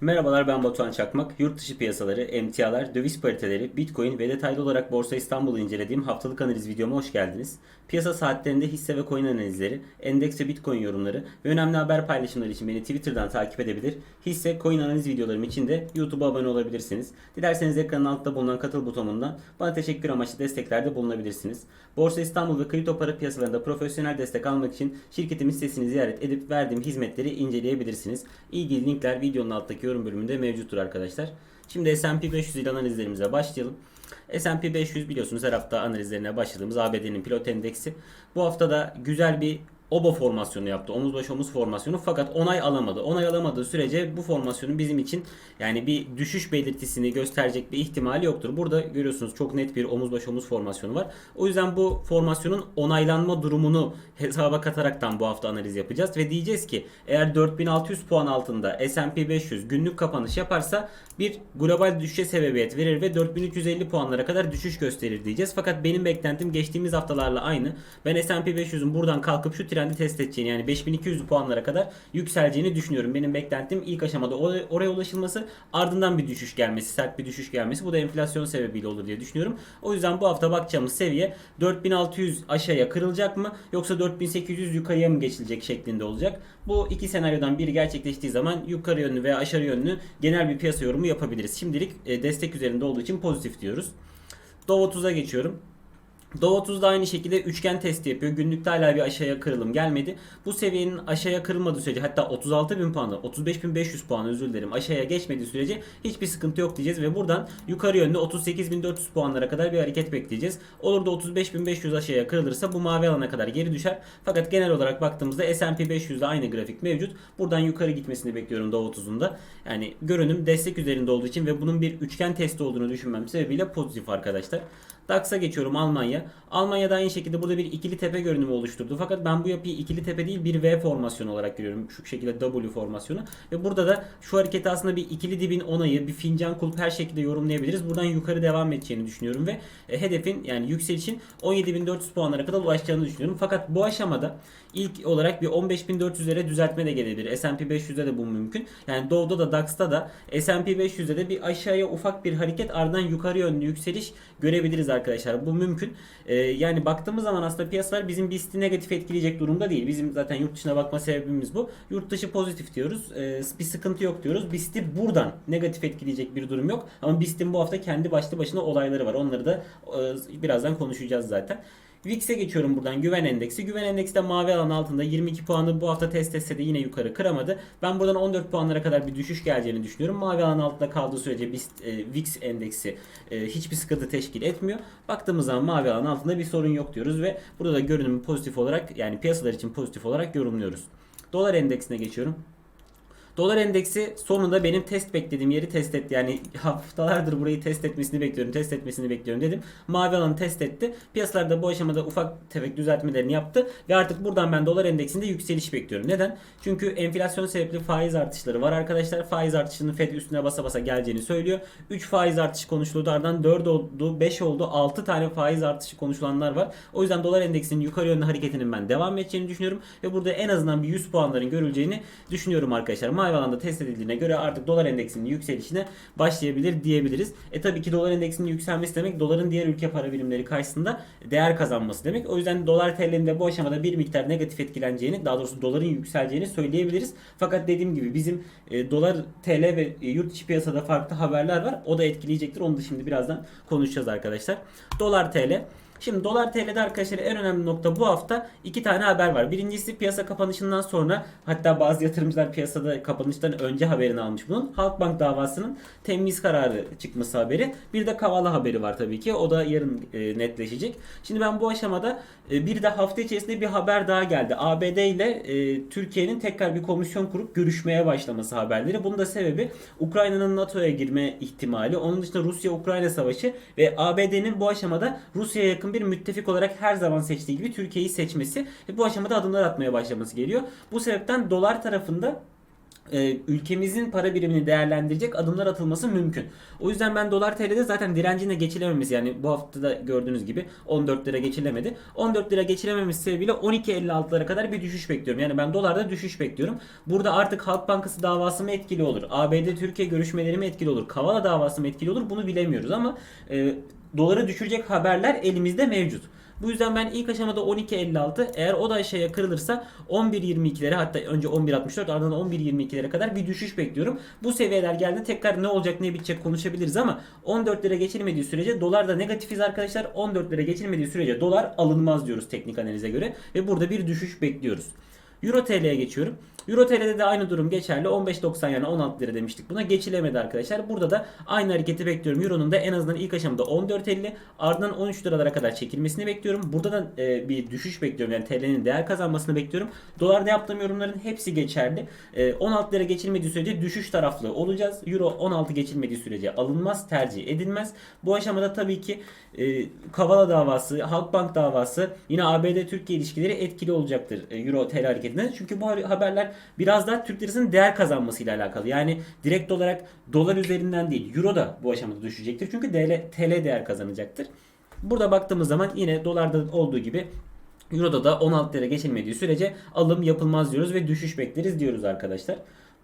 Merhabalar ben Batuhan Çakmak. Yurt dışı piyasaları, emtialar, döviz pariteleri, bitcoin ve detaylı olarak Borsa İstanbul'u incelediğim haftalık analiz videoma hoş geldiniz. Piyasa saatlerinde hisse ve coin analizleri, endeks ve bitcoin yorumları ve önemli haber paylaşımları için beni Twitter'dan takip edebilir. Hisse, coin analiz videolarım için de YouTube'a abone olabilirsiniz. Dilerseniz ekranın altında bulunan katıl butonundan bana teşekkür amaçlı desteklerde bulunabilirsiniz. Borsa İstanbul ve kripto para piyasalarında profesyonel destek almak için şirketimin sitesini ziyaret edip verdiğim hizmetleri inceleyebilirsiniz. İlgili linkler videonun alttaki yorum bölümünde mevcuttur arkadaşlar. Şimdi S&P 500 ile analizlerimize başlayalım. S&P 500 biliyorsunuz her hafta analizlerine başladığımız ABD'nin pilot endeksi. Bu hafta da güzel bir oba formasyonu yaptı. Omuz baş omuz formasyonu fakat onay alamadı. Onay alamadığı sürece bu formasyonun bizim için yani bir düşüş belirtisini gösterecek bir ihtimali yoktur. Burada görüyorsunuz çok net bir omuz baş omuz formasyonu var. O yüzden bu formasyonun onaylanma durumunu hesaba kataraktan bu hafta analiz yapacağız ve diyeceğiz ki eğer 4600 puan altında S&P 500 günlük kapanış yaparsa bir global düşüşe sebebiyet verir ve 4350 puanlara kadar düşüş gösterir diyeceğiz. Fakat benim beklentim geçtiğimiz haftalarla aynı. Ben S&P 500'ün buradan kalkıp şu trendi test edeceğini yani 5200 puanlara kadar yükseleceğini düşünüyorum. Benim beklentim ilk aşamada or- oraya ulaşılması ardından bir düşüş gelmesi, sert bir düşüş gelmesi. Bu da enflasyon sebebiyle olur diye düşünüyorum. O yüzden bu hafta bakacağımız seviye 4600 aşağıya kırılacak mı yoksa 4800 yukarıya mı geçilecek şeklinde olacak. Bu iki senaryodan biri gerçekleştiği zaman yukarı yönlü veya aşağı yönlü genel bir piyasa yorumu yapabiliriz. Şimdilik e, destek üzerinde olduğu için pozitif diyoruz. Dow 30'a geçiyorum. Dow 30'da aynı şekilde üçgen testi yapıyor. Günlükte hala bir aşağıya kırılım gelmedi. Bu seviyenin aşağıya kırılmadığı sürece hatta 36.000 puanı 35.500 puan özür dilerim aşağıya geçmediği sürece hiçbir sıkıntı yok diyeceğiz ve buradan yukarı yönlü 38.400 puanlara kadar bir hareket bekleyeceğiz. Olur da 35.500 aşağıya kırılırsa bu mavi alana kadar geri düşer. Fakat genel olarak baktığımızda S&P 500'de aynı grafik mevcut. Buradan yukarı gitmesini bekliyorum Dow 30'unda. Yani görünüm destek üzerinde olduğu için ve bunun bir üçgen testi olduğunu düşünmem sebebiyle pozitif arkadaşlar. DAX'a geçiyorum Almanya. Almanya'da aynı şekilde burada bir ikili tepe görünümü oluşturdu. Fakat ben bu yapıyı ikili tepe değil bir V formasyonu olarak görüyorum. Şu şekilde W formasyonu. Ve burada da şu hareketi aslında bir ikili dibin onayı, bir fincan kulp her şekilde yorumlayabiliriz. Buradan yukarı devam edeceğini düşünüyorum ve e, hedefin yani yükselişin 17.400 puanlara kadar ulaşacağını düşünüyorum. Fakat bu aşamada ilk olarak bir 15.400'lere düzeltme de gelebilir. S&P 500'de de bu mümkün. Yani Dow'da da DAX'ta da S&P 500'de de bir aşağıya ufak bir hareket ardından yukarı yönlü yükseliş görebiliriz arkadaşlar. Bu mümkün. Ee, yani baktığımız zaman aslında piyasalar bizim BIST'i negatif etkileyecek durumda değil. Bizim zaten yurt dışına bakma sebebimiz bu. Yurt dışı pozitif diyoruz. Ee, bir sıkıntı yok diyoruz. BIST'i buradan negatif etkileyecek bir durum yok. Ama BIST'in bu hafta kendi başlı başına olayları var. Onları da e, birazdan konuşacağız zaten. VIX'e geçiyorum buradan güven endeksi. Güven endeksi de mavi alan altında 22 puanı bu hafta test etse de yine yukarı kıramadı. Ben buradan 14 puanlara kadar bir düşüş geleceğini düşünüyorum. Mavi alan altında kaldığı sürece BIST, e, VIX endeksi e, hiçbir sıkıntı teşkil etmiyor. Baktığımız zaman mavi alan altında bir sorun yok diyoruz ve burada da görünümü pozitif olarak yani piyasalar için pozitif olarak yorumluyoruz. Dolar endeksine geçiyorum. Dolar endeksi sonunda benim test beklediğim yeri test etti. Yani haftalardır burayı test etmesini bekliyorum, test etmesini bekliyorum dedim. Mavi alanı test etti. Piyasalarda bu aşamada ufak tefek düzeltmelerini yaptı. Ve artık buradan ben dolar endeksinde yükseliş bekliyorum. Neden? Çünkü enflasyon sebepli faiz artışları var arkadaşlar. Faiz artışının FED üstüne basa basa geleceğini söylüyor. 3 faiz artışı konuşuldu. Ardından 4 oldu, 5 oldu, 6 tane faiz artışı konuşulanlar var. O yüzden dolar endeksinin yukarı yönlü hareketinin ben devam edeceğini düşünüyorum. Ve burada en azından bir 100 puanların görüleceğini düşünüyorum arkadaşlar. Mavi alanda test edildiğine göre artık dolar endeksinin yükselişine başlayabilir diyebiliriz. E tabii ki dolar endeksinin yükselmesi demek doların diğer ülke para birimleri karşısında değer kazanması demek. O yüzden dolar TL'nin de bu aşamada bir miktar negatif etkileneceğini, daha doğrusu doların yükseleceğini söyleyebiliriz. Fakat dediğim gibi bizim e, dolar TL ve e, yurt içi piyasada farklı haberler var. O da etkileyecektir. Onu da şimdi birazdan konuşacağız arkadaşlar. Dolar TL Şimdi dolar TL'de arkadaşlar en önemli nokta bu hafta iki tane haber var. Birincisi piyasa kapanışından sonra hatta bazı yatırımcılar piyasada kapanıştan önce haberini almış bunun. Halkbank davasının temiz kararı çıkması haberi. Bir de Kavala haberi var tabii ki. O da yarın e, netleşecek. Şimdi ben bu aşamada e, bir de hafta içerisinde bir haber daha geldi. ABD ile e, Türkiye'nin tekrar bir komisyon kurup görüşmeye başlaması haberleri. Bunun da sebebi Ukrayna'nın NATO'ya girme ihtimali. Onun dışında Rusya-Ukrayna savaşı ve ABD'nin bu aşamada Rusya'ya yakın bir müttefik olarak her zaman seçtiği gibi Türkiye'yi seçmesi ve bu aşamada adımlar atmaya başlaması geliyor. Bu sebepten dolar tarafında e, ülkemizin para birimini değerlendirecek adımlar atılması mümkün. O yüzden ben dolar TL'de zaten direncine geçilememesi yani bu hafta da gördüğünüz gibi 14 lira geçilemedi. 14 lira geçilememesi sebebiyle 12.56'lara kadar bir düşüş bekliyorum. Yani ben dolarda düşüş bekliyorum. Burada artık Halk Bankası davası mı etkili olur? ABD Türkiye görüşmeleri mi etkili olur? Kavala davası mı etkili olur? Bunu bilemiyoruz ama e, doları düşürecek haberler elimizde mevcut. Bu yüzden ben ilk aşamada 12.56 eğer o da aşağıya kırılırsa 11.22'lere hatta önce 11.64 ardından 11.22'lere kadar bir düşüş bekliyorum. Bu seviyeler geldiğinde tekrar ne olacak ne bitecek konuşabiliriz ama 14 lira geçilmediği sürece dolar da negatifiz arkadaşlar. 14 lira geçilmediği sürece dolar alınmaz diyoruz teknik analize göre ve burada bir düşüş bekliyoruz. Euro TL'ye geçiyorum. Euro TL'de de aynı durum geçerli. 15.90 yani 16 lira demiştik buna. Geçilemedi arkadaşlar. Burada da aynı hareketi bekliyorum. Euro'nun da en azından ilk aşamada 14.50 ardından 13 liralara kadar çekilmesini bekliyorum. Burada da e, bir düşüş bekliyorum. Yani TL'nin değer kazanmasını bekliyorum. Dolarda yaptığım yorumların hepsi geçerli. E, 16 lira geçilmediği sürece düşüş taraflı olacağız. Euro 16 geçilmediği sürece alınmaz, tercih edilmez. Bu aşamada tabii ki e, Kavala davası, Halkbank davası, yine ABD-Türkiye ilişkileri etkili olacaktır e, Euro TL hareketinde. Çünkü bu haberler biraz daha Türk lirasının değer kazanmasıyla alakalı. Yani direkt olarak dolar üzerinden değil, Euro da bu aşamada düşecektir. Çünkü TL değer kazanacaktır. Burada baktığımız zaman yine dolarda olduğu gibi Euro'da da 16 lira geçilmediği sürece alım yapılmaz diyoruz ve düşüş bekleriz diyoruz arkadaşlar.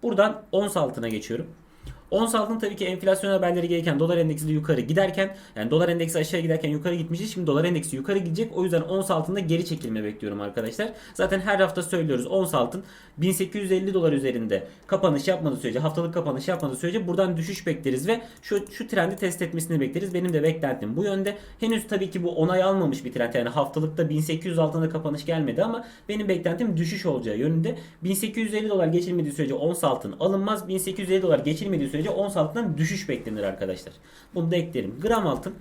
Buradan ons altına geçiyorum. Ons altın tabii ki enflasyon haberleri gelirken dolar endeksi de yukarı giderken yani dolar endeksi aşağı giderken yukarı gitmişti. Şimdi dolar endeksi yukarı gidecek. O yüzden ons altında geri çekilme bekliyorum arkadaşlar. Zaten her hafta söylüyoruz ons altın 1850 dolar üzerinde kapanış yapmadığı sürece haftalık kapanış yapmadığı sürece buradan düşüş bekleriz ve şu şu trendi test etmesini bekleriz. Benim de beklentim bu yönde. Henüz tabii ki bu onay almamış bir trend. Yani haftalıkta 1800 altında kapanış gelmedi ama benim beklentim düşüş olacağı yönünde. 1850 dolar geçilmediği sürece ons altın alınmaz. 1850 dolar geçilmediği sürece ons altından düşüş beklenir arkadaşlar. Bunu da eklerim. Gram altın.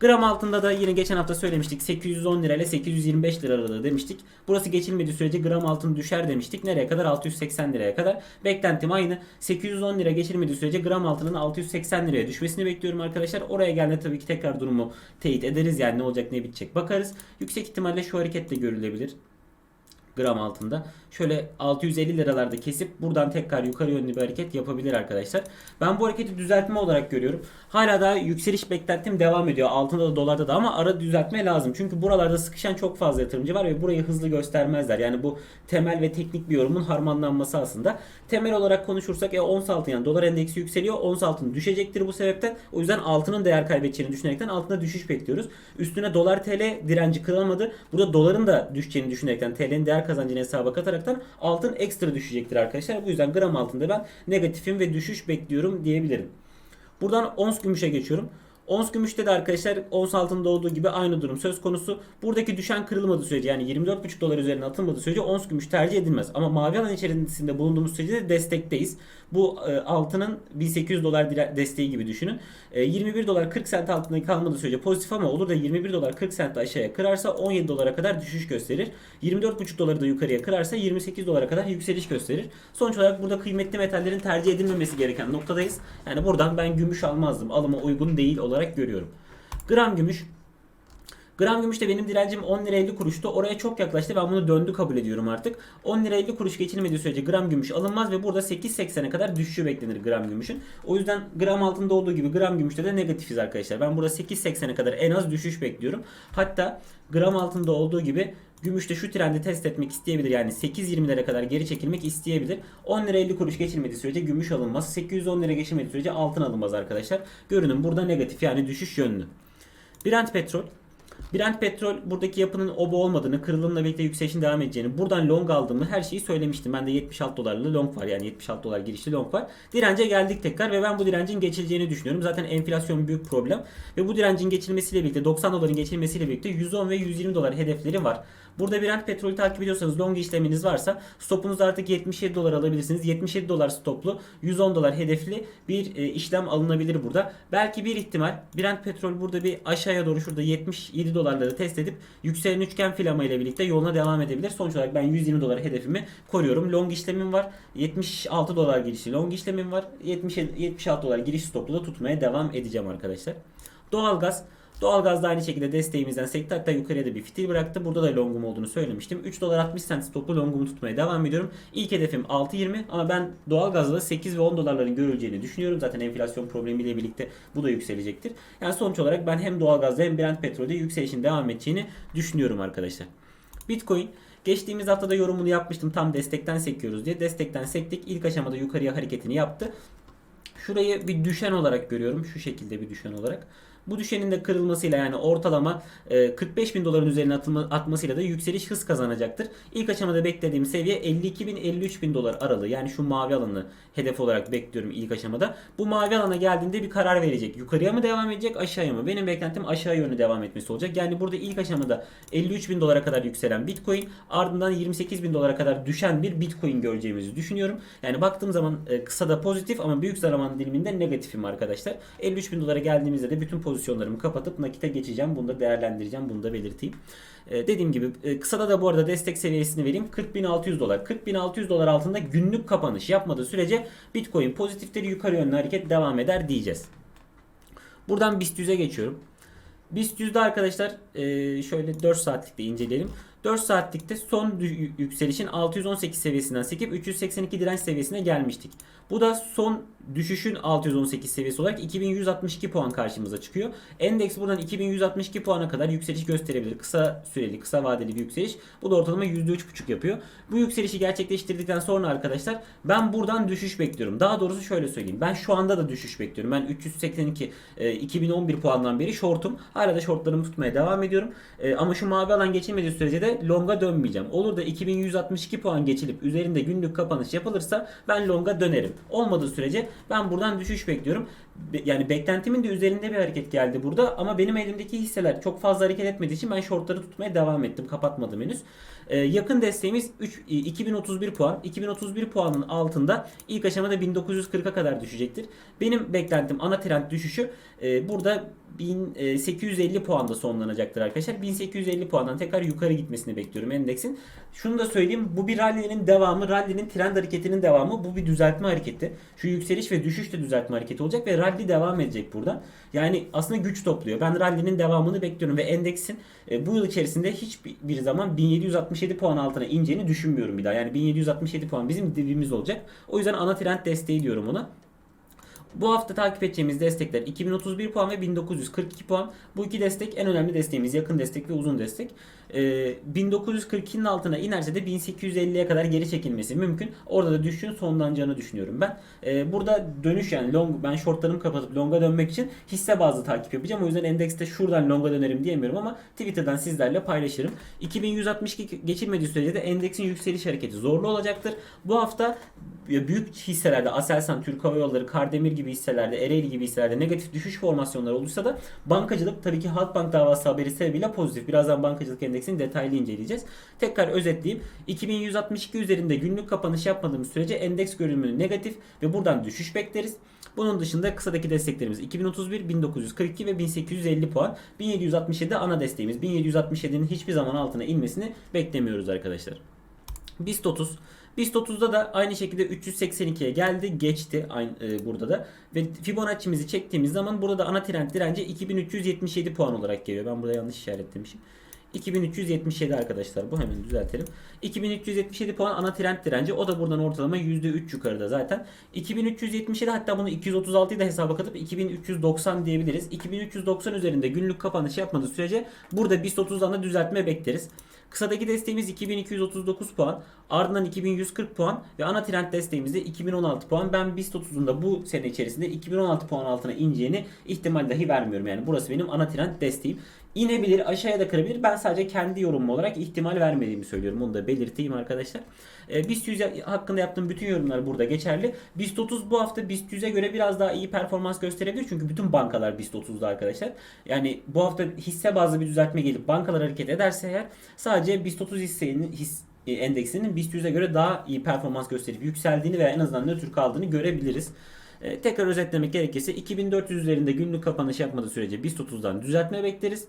Gram altında da yine geçen hafta söylemiştik 810 lira ile 825 lira aralığı demiştik. Burası geçilmediği sürece gram altın düşer demiştik. Nereye kadar? 680 liraya kadar. Beklentim aynı. 810 lira geçilmediği sürece gram altının 680 liraya düşmesini bekliyorum arkadaşlar. Oraya geldiğinde tabii ki tekrar durumu teyit ederiz. Yani ne olacak ne bitecek bakarız. Yüksek ihtimalle şu hareketle görülebilir gram altında. Şöyle 650 liralarda kesip buradan tekrar yukarı yönlü bir hareket yapabilir arkadaşlar. Ben bu hareketi düzeltme olarak görüyorum. Hala daha yükseliş beklentim devam ediyor. Altında da dolarda da ama ara düzeltme lazım. Çünkü buralarda sıkışan çok fazla yatırımcı var ve burayı hızlı göstermezler. Yani bu temel ve teknik bir yorumun harmanlanması aslında. Temel olarak konuşursak e, ons altın yani dolar endeksi yükseliyor. Ons altın düşecektir bu sebepten. O yüzden altının değer kaybedeceğini düşünerekten altına düşüş bekliyoruz. Üstüne dolar TL direnci kırılmadı. Burada doların da düşeceğini düşünerekten TL'nin değer kazancını hesaba kataraktan altın ekstra düşecektir arkadaşlar. Bu yüzden gram altında ben negatifim ve düşüş bekliyorum diyebilirim. Buradan ons gümüşe geçiyorum. Ons gümüşte de arkadaşlar ons altında olduğu gibi aynı durum söz konusu. Buradaki düşen kırılmadığı sürece yani 24,5 dolar üzerine atılmadığı sürece ons gümüş tercih edilmez. Ama mavi alan içerisinde bulunduğumuz sürece de destekteyiz. Bu e, altının 1800 dolar desteği gibi düşünün. E, 21 dolar 40 sent altında kalmadığı sürece pozitif ama olur da 21 dolar 40 sent aşağıya kırarsa 17 dolara kadar düşüş gösterir. 24,5 doları da yukarıya kırarsa 28 dolara kadar yükseliş gösterir. Sonuç olarak burada kıymetli metallerin tercih edilmemesi gereken noktadayız. Yani buradan ben gümüş almazdım. Alıma uygun değil olarak görüyorum. Gram gümüş Gram gümüşte benim direncim 10 lira 50 kuruştu. Oraya çok yaklaştı. Ben bunu döndü kabul ediyorum artık. 10 lira 50 kuruş geçilmediği sürece gram gümüş alınmaz ve burada 8.80'e kadar düşüşü beklenir gram gümüşün. O yüzden gram altında olduğu gibi gram gümüşte de negatifiz arkadaşlar. Ben burada 8.80'e kadar en az düşüş bekliyorum. Hatta gram altında olduğu gibi Gümüşte şu trendi test etmek isteyebilir. Yani 8.20'lere kadar geri çekilmek isteyebilir. 10 lira 50 kuruş geçilmediği sürece gümüş alınmaz. 810 lira geçilmediği sürece altın alınmaz arkadaşlar. Görünüm burada negatif yani düşüş yönlü. Brent petrol Brent petrol buradaki yapının oba olmadığını, kırılımla birlikte yükselişin devam edeceğini, buradan long aldığımı her şeyi söylemiştim. Ben de 76 dolarlı long var yani 76 dolar girişli long var. Dirence geldik tekrar ve ben bu direncin geçileceğini düşünüyorum. Zaten enflasyon büyük problem ve bu direncin geçilmesiyle birlikte 90 doların geçilmesiyle birlikte 110 ve 120 dolar hedefleri var. Burada Brent petrolü takip ediyorsanız long işleminiz varsa stopunuz artık 77 dolar alabilirsiniz. 77 dolar stoplu 110 dolar hedefli bir e, işlem alınabilir burada. Belki bir ihtimal Brent petrol burada bir aşağıya doğru şurada 77 dolarları test edip yükselen üçgen filama ile birlikte yoluna devam edebilir. Sonuç olarak ben 120 dolar hedefimi koruyorum. Long işlemim var. 76 dolar girişli long işlemim var. 70 76 dolar giriş stoplu da tutmaya devam edeceğim arkadaşlar. Doğalgaz Doğalgaz da aynı şekilde desteğimizden sekti. Hatta yukarıya da bir fitil bıraktı. Burada da longum olduğunu söylemiştim. 3 dolar 60 sent stoplu longumu tutmaya devam ediyorum. İlk hedefim 6.20 ama ben doğalgazda da 8 ve 10 dolarların görüleceğini düşünüyorum. Zaten enflasyon problemiyle birlikte bu da yükselecektir. Yani sonuç olarak ben hem doğalgazda hem Brent petrolde yükselişin devam edeceğini düşünüyorum arkadaşlar. Bitcoin Geçtiğimiz haftada yorumunu yapmıştım tam destekten sekiyoruz diye. Destekten sektik. İlk aşamada yukarıya hareketini yaptı. Şurayı bir düşen olarak görüyorum. Şu şekilde bir düşen olarak. Bu düşenin de kırılmasıyla yani ortalama e, 45 bin doların üzerine atılma, atmasıyla da yükseliş hız kazanacaktır. İlk aşamada beklediğim seviye 52 bin 53 bin dolar aralığı yani şu mavi alanı hedef olarak bekliyorum ilk aşamada. Bu mavi alana geldiğinde bir karar verecek. Yukarıya mı devam edecek aşağıya mı? Benim beklentim aşağı yönlü devam etmesi olacak. Yani burada ilk aşamada 53 bin dolara kadar yükselen Bitcoin ardından 28 bin dolara kadar düşen bir Bitcoin göreceğimizi düşünüyorum. Yani baktığım zaman e, kısa da pozitif ama büyük zaman diliminde negatifim arkadaşlar. 53 bin dolara geldiğimizde de bütün pozisyonlarımı kapatıp nakite geçeceğim. Bunu da değerlendireceğim. Bunu da belirteyim. Ee, dediğim gibi e, kısada da bu arada destek seviyesini vereyim. 40.600 dolar. 40.600 dolar altında günlük kapanış yapmadığı sürece Bitcoin pozitifleri yukarı yönlü hareket devam eder diyeceğiz. Buradan BIST 100'e geçiyorum. BIST 100'de arkadaşlar e, şöyle 4 saatlikte inceleyelim. 4 saatlikte son yükselişin 618 seviyesinden sekip 382 direnç seviyesine gelmiştik. Bu da son düşüşün 618 seviyesi olarak 2162 puan karşımıza çıkıyor. Endeks buradan 2162 puana kadar yükseliş gösterebilir. Kısa süreli, kısa vadeli bir yükseliş. Bu da ortalama %3,5 yapıyor. Bu yükselişi gerçekleştirdikten sonra arkadaşlar ben buradan düşüş bekliyorum. Daha doğrusu şöyle söyleyeyim. Ben şu anda da düşüş bekliyorum. Ben 382 e, 2011 puandan beri shortum. Hala da shortlarımı tutmaya devam ediyorum. E, ama şu mavi alan geçilmediği sürece de longa dönmeyeceğim. Olur da 2162 puan geçilip üzerinde günlük kapanış yapılırsa ben longa dönerim. Olmadığı sürece ben buradan düşüş bekliyorum. Be- Yani beklentimin de üzerinde bir hareket geldi burada ama benim elimdeki hisseler çok fazla hareket etmediği için ben shortları tutmaya devam ettim. Kapatmadım henüz. Ee, yakın desteğimiz 3, 2031 puan. 2031 puanın altında ilk aşamada 1940'a kadar düşecektir. Benim beklentim ana trend düşüşü e, burada 1850 puanda sonlanacaktır arkadaşlar. 1850 puandan tekrar yukarı gitmesini bekliyorum endeksin. Şunu da söyleyeyim. Bu bir rally'nin devamı. Rally'nin trend hareketinin devamı. Bu bir düzeltme hareketi. Şu yükseliş ve düşüş de düzeltme hareketi olacak ve rally devam edecek burada. Yani aslında güç topluyor. Ben rally'nin devamını bekliyorum ve endeksin e, bu yıl içerisinde hiçbir bir zaman 1767 puan altına ineceğini düşünmüyorum bir daha. Yani 1767 puan bizim dibimiz olacak. O yüzden ana trend desteği diyorum ona. Bu hafta takip edeceğimiz destekler 2031 puan ve 1942 puan. Bu iki destek en önemli desteğimiz. Yakın destek ve uzun destek. Ee, 1942'nin altına inerse de 1850'ye kadar geri çekilmesi mümkün. Orada da düşüşün sonlanacağını düşünüyorum ben. Ee, burada dönüş yani long ben shortlarımı kapatıp longa dönmek için hisse bazlı takip yapacağım. O yüzden endekste şuradan longa dönerim diyemiyorum ama Twitter'dan sizlerle paylaşırım. 2162 geçilmediği sürece de endeksin yükseliş hareketi zorlu olacaktır. Bu hafta büyük hisselerde Aselsan, Türk Hava Yolları, Kardemir gibi hisselerde, Ereğli gibi hisselerde negatif düşüş formasyonları olursa da bankacılık tabii ki Halkbank davası haberi sebebiyle pozitif. Birazdan bankacılık endeksini detaylı inceleyeceğiz. Tekrar özetleyeyim. 2162 üzerinde günlük kapanış yapmadığımız sürece endeks görünümü negatif ve buradan düşüş bekleriz. Bunun dışında kısadaki desteklerimiz 2031, 1942 ve 1850 puan. 1767 ana desteğimiz. 1767'nin hiçbir zaman altına inmesini beklemiyoruz arkadaşlar. BIST 30 BIST 30'da da aynı şekilde 382'ye geldi. Geçti aynı, e, burada da. Ve Fibonacci'mizi çektiğimiz zaman burada da ana trend direnci 2377 puan olarak geliyor. Ben burada yanlış işaretlemişim. 2377 arkadaşlar bu hemen düzeltelim. 2377 puan ana trend direnci. O da buradan ortalama %3 yukarıda zaten. 2377 hatta bunu 236'yı da hesaba katıp 2390 diyebiliriz. 2390 üzerinde günlük kapanış yapmadığı sürece burada BIST 30'dan da düzeltme bekleriz. Kısadaki desteğimiz 2239 puan. Ardından 2140 puan ve ana trend desteğimiz de 2016 puan. Ben BIST 30'un da bu sene içerisinde 2016 puan altına ineceğini ihtimal dahi vermiyorum. Yani burası benim ana trend desteğim. İnebilir, aşağıya da kırabilir. Ben sadece kendi yorumum olarak ihtimal vermediğimi söylüyorum. Onu da belirteyim arkadaşlar. E, BIST 100 hakkında yaptığım bütün yorumlar burada geçerli. BIST 30 bu hafta BIST 100'e göre biraz daha iyi performans gösterebilir. Çünkü bütün bankalar BIST 30'da arkadaşlar. Yani bu hafta hisse bazlı bir düzeltme gelip bankalar hareket ederse eğer sadece BIST 30 hissenin his, e, endeksinin BIST 100'e göre daha iyi performans gösterip yükseldiğini veya en azından nötr kaldığını görebiliriz. E, tekrar özetlemek gerekirse 2400 üzerinde günlük kapanış yapmadığı sürece BIST 30'dan düzeltme bekleriz.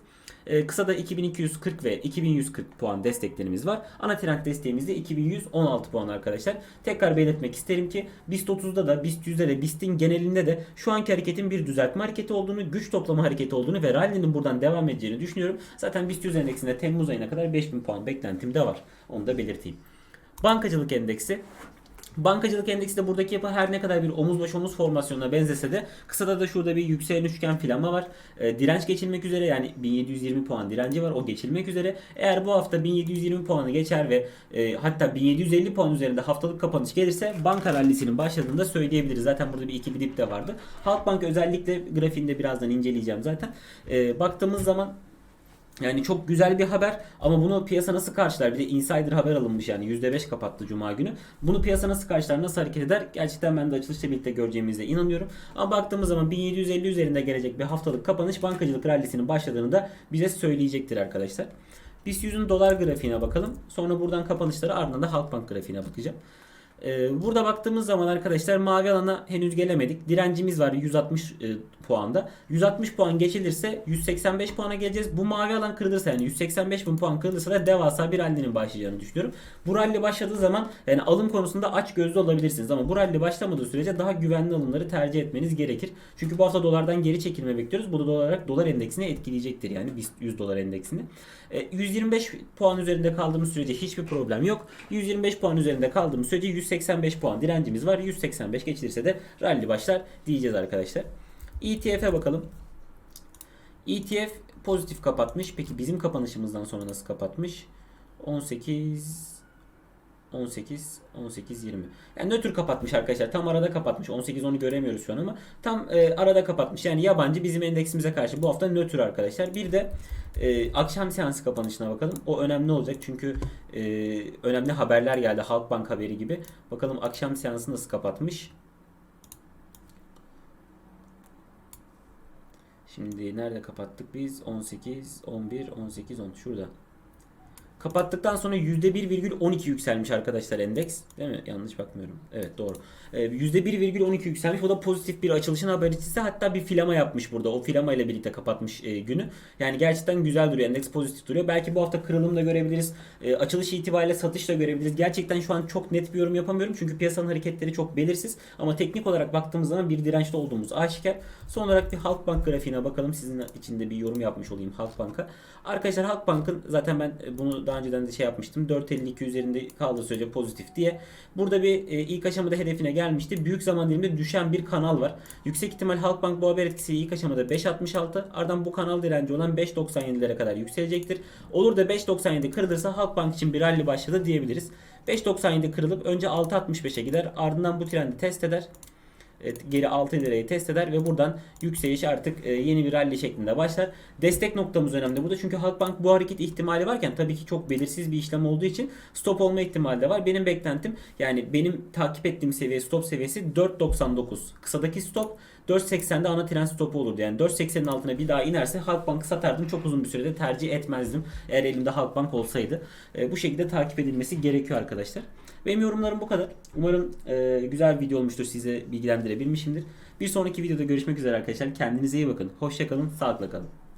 E, kısada 2240 ve 2140 puan desteklerimiz var. Ana trend desteğimiz de 2116 puan arkadaşlar. Tekrar belirtmek isterim ki BIST 30'da da BIST 100'de de BIST'in genelinde de şu anki hareketin bir düzeltme hareketi olduğunu, güç toplama hareketi olduğunu ve rally'nin buradan devam edeceğini düşünüyorum. Zaten BIST 100 endeksinde Temmuz ayına kadar 5000 puan beklentim de var. Onu da belirteyim. Bankacılık endeksi Bankacılık endeksi de buradaki yapı her ne kadar bir omuz baş omuz formasyonuna benzese de kısada da şurada bir yükselen üçgen filama var. E, direnç geçilmek üzere yani 1720 puan direnci var o geçilmek üzere. Eğer bu hafta 1720 puanı geçer ve e, hatta 1750 puan üzerinde haftalık kapanış gelirse banka rallisinin başladığını da söyleyebiliriz. Zaten burada bir ikili dip de vardı. Halkbank özellikle grafiğinde birazdan inceleyeceğim zaten. E, baktığımız zaman yani çok güzel bir haber ama bunu piyasa nasıl karşılar? Bir de insider haber alınmış yani %5 kapattı cuma günü. Bunu piyasa nasıl karşılar, nasıl hareket eder? Gerçekten ben de açılışla birlikte göreceğimize inanıyorum. Ama baktığımız zaman 1750 üzerinde gelecek bir haftalık kapanış bankacılık rallisinin başladığını da bize söyleyecektir arkadaşlar. BIST 100'ün dolar grafiğine bakalım. Sonra buradan kapanışları ardından da Halkbank grafiğine bakacağım. Ee, burada baktığımız zaman arkadaşlar mavi alana henüz gelemedik. Direncimiz var 160 e, puanda. 160 puan geçilirse 185 puana geleceğiz. Bu mavi alan kırılırsa yani 185 bin puan kırılırsa da devasa bir rallinin başlayacağını düşünüyorum. Bu rally başladığı zaman yani alım konusunda aç gözlü olabilirsiniz ama bu rally başlamadığı sürece daha güvenli alımları tercih etmeniz gerekir. Çünkü bu hafta dolardan geri çekilme bekliyoruz. Bu da olarak dolar endeksini etkileyecektir yani BIST 100 dolar endeksini. E, 125 puan üzerinde kaldığımız sürece hiçbir problem yok. 125 puan üzerinde kaldığımız sürece 185 puan direncimiz var. 185 geçilirse de rally başlar diyeceğiz arkadaşlar. ETF'e bakalım. ETF pozitif kapatmış. Peki bizim kapanışımızdan sonra nasıl kapatmış? 18 18 18 20. Yani nötr kapatmış arkadaşlar. Tam arada kapatmış. 18 onu göremiyoruz şu an ama tam e, arada kapatmış. Yani yabancı bizim endeksimize karşı bu hafta nötr arkadaşlar. Bir de e, akşam seansı kapanışına bakalım. O önemli olacak çünkü e, önemli haberler geldi. Halkbank haberi gibi. Bakalım akşam seansı nasıl kapatmış? Şimdi nerede kapattık biz? 18, 11, 18, 10. Şurada. Kapattıktan sonra %1,12 yükselmiş arkadaşlar endeks. Değil mi? Yanlış bakmıyorum. Evet doğru. Ee, %1,12 yükselmiş. O da pozitif bir açılışın habercisi. Hatta bir filama yapmış burada. O filama ile birlikte kapatmış e, günü. Yani gerçekten güzel duruyor. Endeks pozitif duruyor. Belki bu hafta kırılım da görebiliriz. E, açılış itibariyle satış da görebiliriz. Gerçekten şu an çok net bir yorum yapamıyorum. Çünkü piyasanın hareketleri çok belirsiz. Ama teknik olarak baktığımız zaman bir dirençte olduğumuz aşikar. Son olarak bir Halkbank grafiğine bakalım. Sizin içinde bir yorum yapmış olayım Halkbank'a. Arkadaşlar Halkbank'ın zaten ben bunu daha önceden de şey yapmıştım. 4.52 üzerinde kaldığı sürece pozitif diye. Burada bir e, ilk aşamada hedefine gelmişti. Büyük zaman diliminde düşen bir kanal var. Yüksek ihtimal Halkbank bu haber etkisiyle ilk aşamada 5.66 ardından bu kanal direnci olan 5.97'lere kadar yükselecektir. Olur da 5.97 kırılırsa Halkbank için bir rally başladı diyebiliriz. 5.97 kırılıp önce 6.65'e gider ardından bu trendi test eder. Geri 6 lirayı test eder ve buradan yükseliş artık e, yeni bir rally şeklinde başlar. Destek noktamız önemli burada çünkü Halkbank bu hareket ihtimali varken tabii ki çok belirsiz bir işlem olduğu için stop olma ihtimali de var. Benim beklentim yani benim takip ettiğim seviye stop seviyesi 4.99. Kısadaki stop 4.80'de ana trend stopu olurdu. Yani 4.80'in altına bir daha inerse Halkbank'ı satardım. Çok uzun bir sürede tercih etmezdim. Eğer elimde Halkbank olsaydı. E, bu şekilde takip edilmesi gerekiyor arkadaşlar. Benim yorumlarım bu kadar. Umarım e, güzel bir video olmuştur. Size bilgilendirebilmişimdir. Bir sonraki videoda görüşmek üzere arkadaşlar. Kendinize iyi bakın. Hoşçakalın. Sağlıkla kalın.